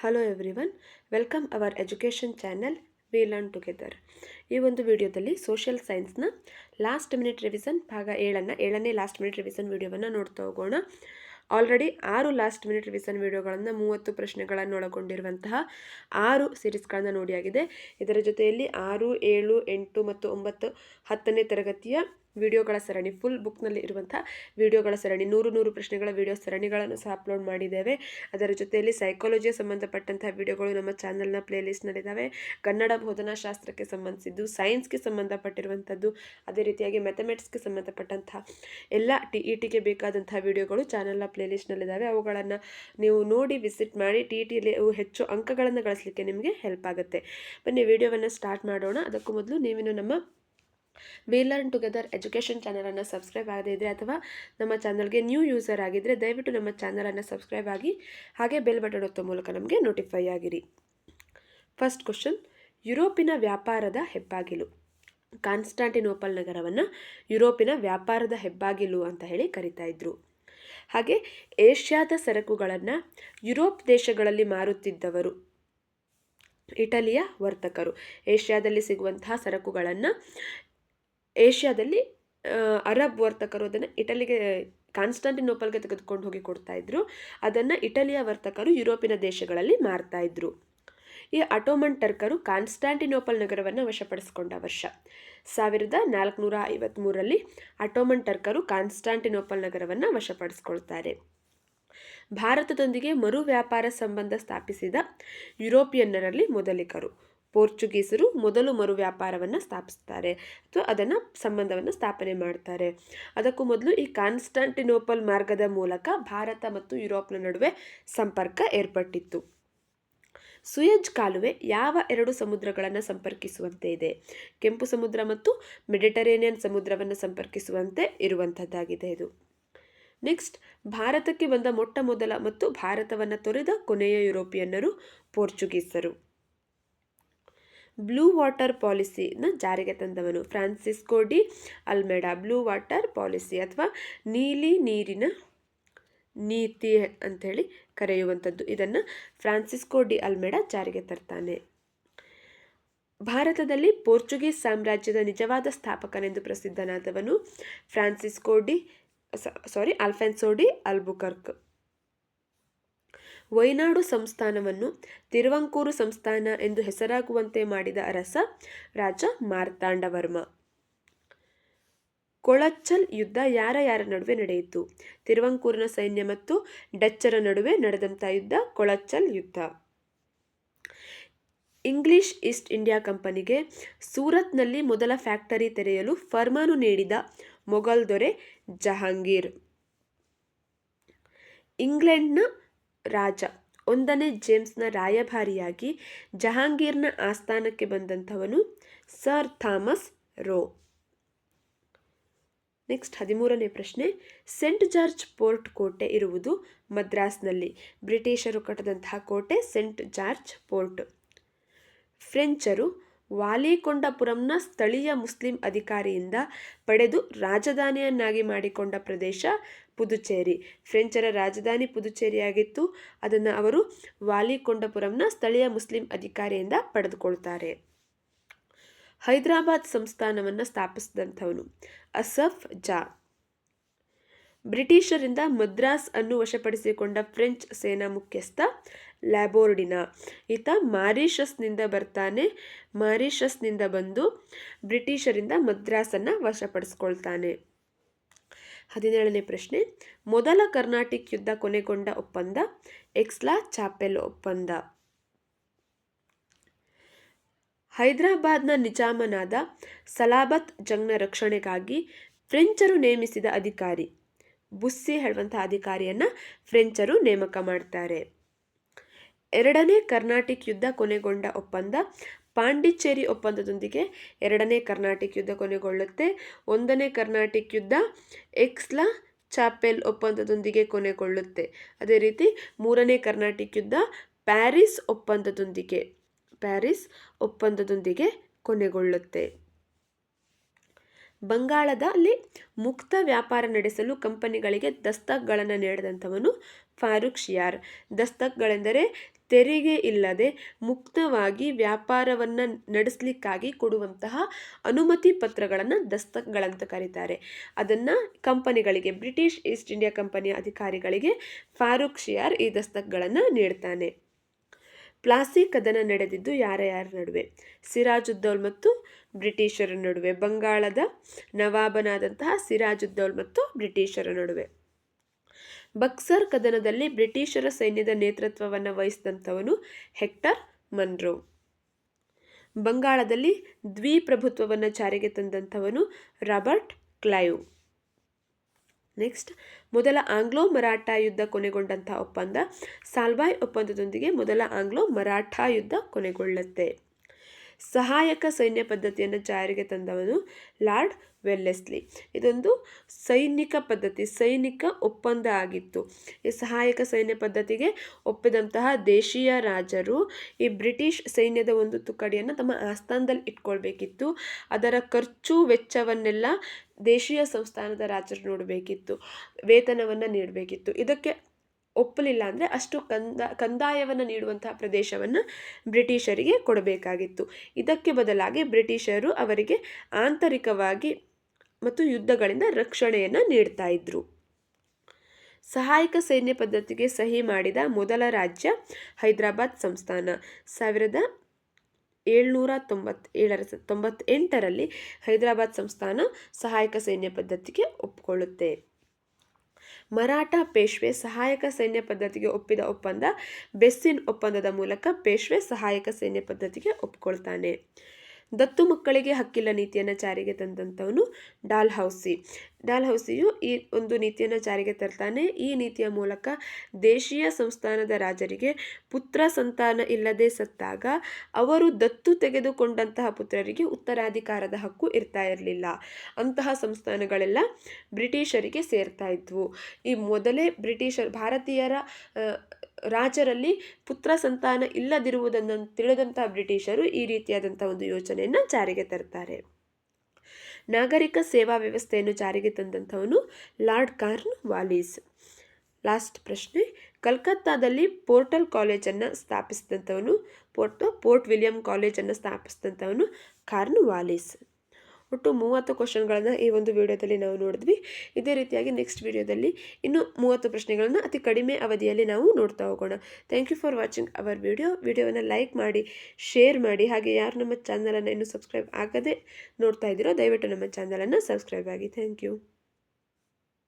Hello everyone welcome our education channel we learn together ಈ ಒಂದು ವಿಡಿಯೋದಲ್ಲಿ ಸೋಷಿಯಲ್ ಸೈನ್ಸ್ನ ಲಾಸ್ಟ್ ಮಿನಿಟ್ ರಿವಿಸನ್ ಭಾಗ ಏಳನ್ನು, ಏಳನೇ ಲಾಸ್ಟ್ ಮಿನಿಟ್ ರಿವಿಸನ್ ವಿಡಿಯೋವನ್ನು ನೋಡ್ತಾ ಹೋಗೋಣ. ಆಲ್ರೆಡಿ ಆರು ಲಾಸ್ಟ್ ಮಿನಿಟ್ ರಿವಿಸನ್ ವಿಡಿಯೋಗಳನ್ನು ಮೂವತ್ತು ಪ್ರಶ್ನೆಗಳನ್ನು ಒಳಗೊಂಡಿರುವಂತಹ ಆರು ಸೀರೀಸ್ಗಳನ್ನು ನೋಡಿಯಾಗಿದೆ ಇದರ ಜೊತೆಯಲ್ಲಿ ಆರು, ಏಳು, ಎಂಟು ಮತ್ತು ಒಂಬತ್ತು ಹತ್ತನೇ ತರಗತಿಯ ವಿಡಿಯೋಗಳ ಸರಣಿ ಫುಲ್ ಬುಕ್ನಲ್ಲಿ ಇರುವಂಥ ವಿಡಿಯೋಗಳ ಸರಣಿ, ನೂರು ನೂರು ಪ್ರಶ್ನೆಗಳ ವಿಡಿಯೋ ಸರಣಿಗಳನ್ನು ಸಹ ಅಪ್ಲೋಡ್ ಮಾಡಿದ್ದೇವೆ. ಅದರ ಜೊತೆಯಲ್ಲಿ ಸೈಕಾಲಜಿಗೆ ಸಂಬಂಧಪಟ್ಟಂತಹ ವಿಡಿಯೋಗಳು ನಮ್ಮ ಚಾನಲ್ನ ಪ್ಲೇಲಿಸ್ಟ್ನಲ್ಲಿದ್ದಾವೆ ಕನ್ನಡ ಬೋಧನಾಶಾಸ್ತ್ರಕ್ಕೆ ಸಂಬಂಧಿಸಿದ್ದು ಸೈನ್ಸ್ಗೆ ಸಂಬಂಧಪಟ್ಟಿರುವಂಥದ್ದು, ಅದೇ ರೀತಿಯಾಗಿ ಮ್ಯಾಥಮೆಟಿಕ್ಸ್ಗೆ ಸಂಬಂಧಪಟ್ಟಂತಹ ಎಲ್ಲ ಟಿ ಇ ಟಿಗೆ ಬೇಕಾದಂತಹ ವಿಡಿಯೋಗಳು ಚಾನಲ್ನ ಪ್ಲೇಲಿಸ್ಟ್ನಲ್ಲಿದ್ದಾವೆ ಅವುಗಳನ್ನು ನೀವು ನೋಡಿ ವಿಸಿಟ್ ಮಾಡಿ ಟಿ ಇ ಟಿಯಲ್ಲಿ ಹೆಚ್ಚು ಅಂಕಗಳನ್ನು ಗಳಿಸಲಿಕ್ಕೆ ನಿಮಗೆ ಹೆಲ್ಪ್ ಆಗುತ್ತೆ. ಬನ್ನಿ, ವಿಡಿಯೋವನ್ನು ಸ್ಟಾರ್ಟ್ ಮಾಡೋಣ. ಅದಕ್ಕೂ ಮೊದಲು ನೀವಿನ್ನು ನಮ್ಮ ವಿ ಲರ್ನ್ ಟುಗೆದರ್ ಎಜುಕೇಷನ್ ಚಾನಲನ್ನು ಸಬ್ಸ್ಕ್ರೈಬ್ ಆಗದೇ ಇದ್ದರೆ ಅಥವಾ ನಮ್ಮ ಚಾನಲ್ಗೆ ನ್ಯೂ ಯೂಸರ್ ಆಗಿದ್ದರೆ ದಯವಿಟ್ಟು ನಮ್ಮ ಚಾನಲನ್ನು ಸಬ್ಸ್ಕ್ರೈಬ್ ಆಗಿ ಹಾಗೆ ಬೆಲ್ ಬಟನ್ ಒತ್ತೋ ಮೂಲಕ ನಮಗೆ ನೋಟಿಫೈ ಆಗಿರಿ. ಫಸ್ಟ್ ಕ್ವಶನ್ ಯುರೋಪಿನ ವ್ಯಾಪಾರದ ಹೆಬ್ಬಾಗಿಲು. ಕಾನ್ಸ್ಟಾಂಟಿನೋಪಲ್ ನಗರವನ್ನು ಯುರೋಪಿನ ವ್ಯಾಪಾರದ ಹೆಬ್ಬಾಗಿಲು ಅಂತ ಹೇಳಿ ಕರಿತಾ ಇದ್ರು. ಹಾಗೆ ಏಷ್ಯಾದ ಸರಕುಗಳನ್ನು ಯುರೋಪ್ ದೇಶಗಳಲ್ಲಿ ಮಾರುತ್ತಿದ್ದವರು. ಇಟಲಿಯ ವರ್ತಕರು. ಏಷ್ಯಾದಲ್ಲಿ ಸಿಗುವಂತಹ ಸರಕುಗಳನ್ನು ಏಷ್ಯಾದಲ್ಲಿ ಅರಬ್ ವರ್ತಕರು ಅದನ್ನು ಇಟಲಿಗೆ, ಕಾನ್ಸ್ಟಾಂಟಿನೋಪಲ್ಗೆ ತೆಗೆದುಕೊಂಡು ಹೋಗಿ ಕೊಡ್ತಾ ಇದ್ರು. ಅದನ್ನು ಇಟಲಿಯ ವರ್ತಕರು ಯುರೋಪಿನ ದೇಶಗಳಲ್ಲಿ ಮಾರ್ತಾ ಇದ್ರು. ಈ ಅಟೋಮನ್ ಟರ್ಕರು ಕಾನ್ಸ್ಟಾಂಟಿನೋಪಲ್ ನಗರವನ್ನು ವಶಪಡಿಸಿಕೊಂಡ ವರ್ಷ. ಸಾವಿರದ ನಾಲ್ಕುನೂರ ಐವತ್ತ್ಮೂರರಲ್ಲಿ ಅಟೋಮನ್ ಟರ್ಕರು ಕಾನ್ಸ್ಟಾಂಟಿನೋಪಲ್ ನಗರವನ್ನು ವಶಪಡಿಸ್ಕೊಳ್ತಾರೆ. ಭಾರತದೊಂದಿಗೆ ಮರು ವ್ಯಾಪಾರ ಸಂಬಂಧ ಸ್ಥಾಪಿಸಿದ ಯುರೋಪಿಯನ್ನರಲ್ಲಿ ಮೊದಲಿಗರು. ಪೋರ್ಚುಗೀಸರು ಮೊದಲು ಮರು ವ್ಯಾಪಾರವನ್ನು ಸ್ಥಾಪಿಸ್ತಾರೆ ಅಥವಾ ಅದನ್ನು ಸಂಬಂಧವನ್ನು ಸ್ಥಾಪನೆ ಮಾಡ್ತಾರೆ. ಅದಕ್ಕೂ ಮೊದಲು ಈ ಕಾನ್ಸ್ಟಾಂಟಿನೋಪಲ್ ಮಾರ್ಗದ ಮೂಲಕ ಭಾರತ ಮತ್ತು ಯುರೋಪ್ನ ನಡುವೆ ಸಂಪರ್ಕ ಏರ್ಪಟ್ಟಿತ್ತು. ಸುಯಜ್ ಕಾಲುವೆ ಯಾವ ಎರಡು ಸಮುದ್ರಗಳನ್ನು ಸಂಪರ್ಕಿಸುವಂತೆ ಇದೆ? ಕೆಂಪು ಸಮುದ್ರ ಮತ್ತು ಮೆಡಿಟರೇನಿಯನ್ ಸಮುದ್ರವನ್ನು ಸಂಪರ್ಕಿಸುವಂತೆ ಇರುವಂಥದ್ದಾಗಿದೆ ಇದು. ನೆಕ್ಸ್ಟ್, ಭಾರತಕ್ಕೆ ಬಂದ ಮೊಟ್ಟ ಮೊದಲ ಮತ್ತು ಭಾರತವನ್ನು ತೊರೆದ ಕೊನೆಯ ಯುರೋಪಿಯನ್ನರು ಪೋರ್ಚುಗೀಸರು. ಬ್ಲೂ ವಾಟರ್ ಪಾಲಿಸಿನ ಜಾರಿಗೆ ತಂದವನು. Francisco de Almeida, blue water policy ಅಥವಾ ನೀಲಿ ನೀರಿನ ನೀತಿ ಅಂಥೇಳಿ ಕರೆಯುವಂಥದ್ದು. ಇದನ್ನು ಫ್ರಾನ್ಸಿಸ್ಕೋ ಡಿ ಅಲ್ಮೆಡಾ ಜಾರಿಗೆ ತರ್ತಾನೆ. ಭಾರತದಲ್ಲಿ ಪೋರ್ಚುಗೀಸ್ ಸಾಮ್ರಾಜ್ಯದ ನಿಜವಾದ ಸ್ಥಾಪಕನೆಂದು ಪ್ರಸಿದ್ಧನಾದವನು Francisco de sorry Alfonso de Albuquerque. Wayanad ಸಂಸ್ಥಾನವನ್ನು ತಿರುವಂಕೂರು ಸಂಸ್ಥಾನ ಎಂದು ಹೆಸರಾಗುವಂತೆ ಮಾಡಿದ ಅರಸ ರಾಜ ಮಾರ್ತಾಂಡವರ್ಮ. ಕೊಳಚ್ಚಲ್ ಯುದ್ಧ ಯಾರ ಯಾರ ನಡುವೆ ನಡೆಯಿತು? ತಿರುವಂಕೂರಿನ ಸೈನ್ಯ ಮತ್ತು ಡಚ್ಚರ ನಡುವೆ ನಡೆದಂಥ ಯುದ್ಧ ಕೊಳಚ್ಚಲ್ ಯುದ್ಧ. ಇಂಗ್ಲಿಷ್ ಈಸ್ಟ್ ಇಂಡಿಯಾ ಕಂಪನಿಗೆ ಸೂರತ್ನಲ್ಲಿ ಮೊದಲ ಫ್ಯಾಕ್ಟರಿ ತೆರೆಯಲು ಫರ್ಮಾನು ನೀಡಿದ ಮೊಘಲ್ ದೊರೆ ಜಹಾಂಗೀರ್. ಇಂಗ್ಲೆಂಡ್ನ ರಾಜ. ಒಂದನೇ ಜೇಮ್ಸ್ನ ರಾಯಭಾರಿಯಾಗಿ ಜಹಾಂಗೀರ್ನ ಆಸ್ಥಾನಕ್ಕೆ ಬಂದಂಥವನು ಸರ್ ಥಾಮಸ್ ರೋ. ನೆಕ್ಸ್ಟ್ ಹದಿಮೂರನೇ ಪ್ರಶ್ನೆ. ಸೆಂಟ್ ಜಾರ್ಜ್ ಪೋರ್ಟ್ ಕೋಟೆ ಇರುವುದು ಮದ್ರಾಸ್ನಲ್ಲಿ. ಬ್ರಿಟಿಷರು ಕಟ್ಟದಂತಹ ಕೋಟೆ ಸೆಂಟ್ ಜಾರ್ಜ್ ಪೋರ್ಟ್. ಫ್ರೆಂಚರು ವಾಲಿಕೊಂಡಪುರಂನ ಸ್ಥಳೀಯ ಮುಸ್ಲಿಂ ಅಧಿಕಾರಿಯಿಂದ ಪಡೆದು ರಾಜಧಾನಿಯನ್ನಾಗಿ ಮಾಡಿಕೊಂಡ ಪ್ರದೇಶ ಪುದುಚೇರಿ. ಫ್ರೆಂಚರ ರಾಜಧಾನಿ ಪುದುಚೇರಿಯಾಗಿತ್ತು. ಅದನ್ನು ಅವರು ವಾಲಿಕೊಂಡಪುರಂನ ಸ್ಥಳೀಯ ಮುಸ್ಲಿಂ ಅಧಿಕಾರಿಯಿಂದ ಪಡೆದುಕೊಳ್ತಾರೆ. ಹೈದರಾಬಾದ್ ಸಂಸ್ಥಾನವನ್ನು ಸ್ಥಾಪಿಸಿದಂಥವನು ಅಸಫ್ ಜಾ. ಬ್ರಿಟಿಷರಿಂದ ಮದ್ರಾಸ್ ಅನ್ನು ವಶಪಡಿಸಿಕೊಂಡ ಫ್ರೆಂಚ್ ಸೇನಾ ಮುಖ್ಯಸ್ಥ ಲ್ಯಾಬೋರ್ಡಿನ. ಈತ ಮಾರಿಷಸ್ನಿಂದ ಬರ್ತಾನೆ. ಮಾರಿಷಸ್ನಿಂದ ಬಂದು ಬ್ರಿಟಿಷರಿಂದ ಮದ್ರಾಸನ್ನು ವಶಪಡಿಸ್ಕೊಳ್ತಾನೆ. ಹದಿನೇಳನೇ ಪ್ರಶ್ನೆ. ಮೊದಲ ಕರ್ನಾಟಿಕ್ ಯುದ್ಧ ಕೊನೆಗೊಂಡ ಒಪ್ಪಂದ? ಎಕ್ಸ್ಲಾ ಚಾಪೆಲ್ ಒಪ್ಪಂದ. ಹೈದರಾಬಾದ್ನ ನಿಜಾಮನಾದ ಸಲಾಬತ್ ಜಂಗ್ನ ರಕ್ಷಣೆಗಾಗಿ ಫ್ರೆಂಚರು ನೇಮಿಸಿದ ಅಧಿಕಾರಿ. ಬುಸ್ಸಿ ಹೇಳುವಂಥ ಅಧಿಕಾರಿಯನ್ನು ಫ್ರೆಂಚರು ನೇಮಕ ಮಾಡ್ತಾರೆ. ಎರಡನೇ ಕರ್ನಾಟಿಕ್ ಯುದ್ಧ ಕೊನೆಗೊಂಡ ಒಪ್ಪಂದ? ಪಾಂಡಿಚೇರಿ ಒಪ್ಪಂದದೊಂದಿಗೆ ಎರಡನೇ ಕರ್ನಾಟಿಕ್ ಯುದ್ಧ ಕೊನೆಗೊಳ್ಳುತ್ತೆ. ಒಂದನೇ ಕರ್ನಾಟಿಕ್ ಯುದ್ಧ ಎಕ್ಸ್ಲಾ ಚಾಪೆಲ್ ಒಪ್ಪಂದದೊಂದಿಗೆ ಕೊನೆಗೊಳ್ಳುತ್ತೆ. ಅದೇ ರೀತಿ ಮೂರನೇ ಕರ್ನಾಟಿಕ್ ಯುದ್ಧ ಪ್ಯಾರಿಸ್ ಒಪ್ಪಂದದೊಂದಿಗೆ ಪ್ಯಾರಿಸ್ ಒಪ್ಪಂದದೊಂದಿಗೆ ಕೊನೆಗೊಳ್ಳುತ್ತೆ. ಬಂಗಾಳದಲ್ಲಿ ಮುಕ್ತ ವ್ಯಾಪಾರ ನಡೆಸಲು ಕಂಪನಿಗಳಿಗೆ ದಸ್ತಕ್ಗಳನ್ನು ನೀಡಿದಂಥವನು ಫಾರೂಕ್ ಶಿಯಾರ್. ದಸ್ತಕ್ಗಳೆಂದರೆ ತೆರಿಗೆ ಇಲ್ಲದೆ ಮುಕ್ತವಾಗಿ ವ್ಯಾಪಾರವನ್ನು ನಡೆಸಲಿಕ್ಕಾಗಿ ಕೊಡುವಂತಹ ಅನುಮತಿ ಪತ್ರಗಳನ್ನು ದಸ್ತಕ್ಗಳಂತ ಕರೀತಾರೆ. ಅದನ್ನು ಕಂಪನಿಗಳಿಗೆ, ಬ್ರಿಟಿಷ್ ಈಸ್ಟ್ ಇಂಡಿಯಾ ಕಂಪನಿಯ ಅಧಿಕಾರಿಗಳಿಗೆ ಫಾರೂಕ್ ಶಿಯಾರ್ ಈ ದಸ್ತಕ್ಗಳನ್ನು ನೀಡ್ತಾನೆ. ಪ್ಲಾಸಿ ಕದನ ನಡೆದಿದ್ದು ಯಾರ ಯಾರ ನಡುವೆ? ಸಿರಾಜುದ್ದೌಲ್ ಮತ್ತು ಬ್ರಿಟಿಷರ ನಡುವೆ. ಬಂಗಾಳದ ನವಾಬನಾದಂತಹ ಸಿರಾಜುದ್ದೌಲ್ ಮತ್ತು ಬ್ರಿಟಿಷರ ನಡುವೆ. ಬಕ್ಸರ್ ಕದನದಲ್ಲಿ ಬ್ರಿಟಿಷರ ಸೈನ್ಯದ ನೇತೃತ್ವವನ್ನು ವಹಿಸಿದಂಥವನು ಹೆಕ್ಟರ್ ಮನ್ರೋ. ಬಂಗಾಳದಲ್ಲಿ ದ್ವಿಪ್ರಭುತ್ವವನ್ನು ಜಾರಿಗೆ ತಂದಂಥವನು ರಾಬರ್ಟ್ ಕ್ಲೈವ್. ನೆಕ್ಸ್ಟ್, ಮೊದಲ ಆಂಗ್ಲೋ ಮರಾಠ ಯುದ್ಧ ಕೊನೆಗೊಂಡಂತಹ ಒಪ್ಪಂದ ಸಾಲ್ವಾಯ್ ಒಪ್ಪಂದದೊಂದಿಗೆ ಮೊದಲ ಆಂಗ್ಲೋ ಮರಾಠ ಯುದ್ಧ ಕೊನೆಗೊಳ್ಳುತ್ತೆ. ಸಹಾಯಕ ಸೈನ್ಯ ಪದ್ಧತಿಯನ್ನು ಜಾರಿಗೆ ತಂದವನು ಲಾರ್ಡ್ ವೆಲ್ಲೆಸ್ಲಿ. ಇದೊಂದು ಸೈನಿಕ ಪದ್ಧತಿ, ಸೈನಿಕ ಒಪ್ಪಂದ ಆಗಿತ್ತು. ಈ ಸಹಾಯಕ ಸೈನ್ಯ ಪದ್ಧತಿಗೆ ಒಪ್ಪಿದಂತಹ ದೇಶೀಯ ರಾಜರು ಈ ಬ್ರಿಟಿಷ್ ಸೈನ್ಯದ ಒಂದು ತುಕಡಿಯನ್ನು ತಮ್ಮ ಆಸ್ಥಾನದಲ್ಲಿ ಇಟ್ಕೊಳ್ಬೇಕಿತ್ತು. ಅದರ ಖರ್ಚು ವೆಚ್ಚವನ್ನೆಲ್ಲ ದೇಶೀಯ ಸಂಸ್ಥಾನದ ರಾಜರು ನೋಡಬೇಕಿತ್ತು, ವೇತನವನ್ನು ನೀಡಬೇಕಿತ್ತು. ಇದಕ್ಕೆ ಒಪ್ಪಲಿಲ್ಲ ಅಂದರೆ ಅಷ್ಟು ಕಂದ, ಕಂದಾಯವನ್ನು ನೀಡುವಂತಹ ಪ್ರದೇಶವನ್ನು ಬ್ರಿಟಿಷರಿಗೆ ಕೊಡಬೇಕಾಗಿತ್ತು. ಇದಕ್ಕೆ ಬದಲಾಗಿ ಬ್ರಿಟಿಷರು ಅವರಿಗೆ ಆಂತರಿಕವಾಗಿ ಮತ್ತು ಯುದ್ಧಗಳಿಂದ ರಕ್ಷಣೆಯನ್ನು ನೀಡ್ತಾ ಇದ್ರು. ಸಹಾಯಕ ಸೈನ್ಯ ಪದ್ಧತಿಗೆ ಸಹಿ ಮಾಡಿದ ಮೊದಲ ರಾಜ್ಯ ಹೈದರಾಬಾದ್ ಸಂಸ್ಥಾನ. ಸಾವಿರದ ಏಳ್ನೂರ ತೊಂಬತ್ತೇಳರ ತೊಂಬತ್ತೆಂಟರಲ್ಲಿ ಹೈದರಾಬಾದ್ ಸಂಸ್ಥಾನ ಸಹಾಯಕ ಸೈನ್ಯ ಪದ್ಧತಿಗೆ ಒಪ್ಪಿಕೊಳ್ಳುತ್ತೆ ಮರಾಠ ಪೇಶ್ವೆ ಸಹಾಯಕ ಸೈನ್ಯ ಪದ್ಧತಿಗೆ ಒಪ್ಪಿದ ಒಪ್ಪಂದ ಬೆಸ್ಸಿನ್ ಒಪ್ಪಂದದ ಮೂಲಕ ಪೇಶ್ವೆ ಸಹಾಯಕ ಸೈನ್ಯ ಪದ್ಧತಿಗೆ ಒಪ್ಕೊಳ್ತಾನೆ. ದತ್ತು ಮಕ್ಕಳಿಗೆ ಹಕ್ಕಿಲ್ಲ ನೀತಿಯನ್ನು ಜಾರಿಗೆ ತಂದಂಥವನು ಡಾಲ್ ಹೌಸಿ ಡಾಲ್ ಹೌಸಿಯು ಈ ಒಂದು ನೀತಿಯನ್ನು ಜಾರಿಗೆ ತರ್ತಾನೆ. ಈ ನೀತಿಯ ಮೂಲಕ ದೇಶೀಯ ಸಂಸ್ಥಾನದ ರಾಜರಿಗೆ ಪುತ್ರ ಸಂತಾನ ಇಲ್ಲದೆ ಸತ್ತಾಗ ಅವರು ದತ್ತು ತೆಗೆದುಕೊಂಡಂತಹ ಪುತ್ರರಿಗೆ ಉತ್ತರಾಧಿಕಾರದ ಹಕ್ಕು ಇರ್ತಾ ಇರಲಿಲ್ಲ. ಅಂತಹ ಸಂಸ್ಥಾನಗಳೆಲ್ಲ ಬ್ರಿಟಿಷರಿಗೆ ಸೇರ್ತಾ ಇದ್ವು. ಈ ಮೊದಲೇ ಬ್ರಿಟಿಷರ್ ಭಾರತೀಯರ ರಾಜರಲ್ಲಿ ಪುತ್ರ ಸಂತಾನ ಇಲ್ಲದಿರುವುದನ್ನು ತಿಳಿದಂತಹ ಬ್ರಿಟಿಷರು ಈ ರೀತಿಯಾದಂಥ ಒಂದು ಯೋಚನೆಯನ್ನು ಜಾರಿಗೆ ತರ್ತಾರೆ. ನಾಗರಿಕ ಸೇವಾ ವ್ಯವಸ್ಥೆಯನ್ನು ಜಾರಿಗೆ ತಂದಂಥವನು ಲಾರ್ಡ್ ಕಾರ್ನ್ ವಾಲೀಸ್. ಲಾಸ್ಟ್ ಪ್ರಶ್ನೆ, ಕಲ್ಕತ್ತಾದಲ್ಲಿ ಪೋರ್ಟಲ್ ಕಾಲೇಜನ್ನು ಸ್ಥಾಪಿಸಿದಂಥವನು ಪೋರ್ಟ್ ಪೋರ್ಟ್ ವಿಲಿಯಂ ಕಾಲೇಜನ್ನು ಸ್ಥಾಪಿಸಿದಂಥವನು ಕಾರ್ನ್ ವಾಲೀಸ್. ಒಟ್ಟು ಮೂವತ್ತು ಕ್ವಶನ್ಗಳನ್ನು ಈ ಒಂದು ವಿಡಿಯೋದಲ್ಲಿ ನಾವು ನೋಡಿದ್ವಿ. ಇದೇ ರೀತಿಯಾಗಿ ನೆಕ್ಸ್ಟ್ ವಿಡಿಯೋದಲ್ಲಿ ಇನ್ನೂ ಮೂವತ್ತು ಪ್ರಶ್ನೆಗಳನ್ನು ಅತಿ ಕಡಿಮೆ ಅವಧಿಯಲ್ಲಿ ನಾವು ನೋಡ್ತಾ ಹೋಗೋಣ. Thank you for watching our video ವಿಡಿಯೋವನ್ನು ಲೈಕ್ ಮಾಡಿ ಶೇರ್ ಮಾಡಿ. ಹಾಗೆ ಯಾರು ನಮ್ಮ ಚಾನಲನ್ನು ಇನ್ನೂ ಸಬ್ಸ್ಕ್ರೈಬ್ ಆಗದೆ ನೋಡ್ತಾ ಇದ್ದೀರೋ ದಯವಿಟ್ಟು ನಮ್ಮ ಚಾನಲನ್ನು ಸಬ್ಸ್ಕ್ರೈಬ್ ಆಗಿ. Thank you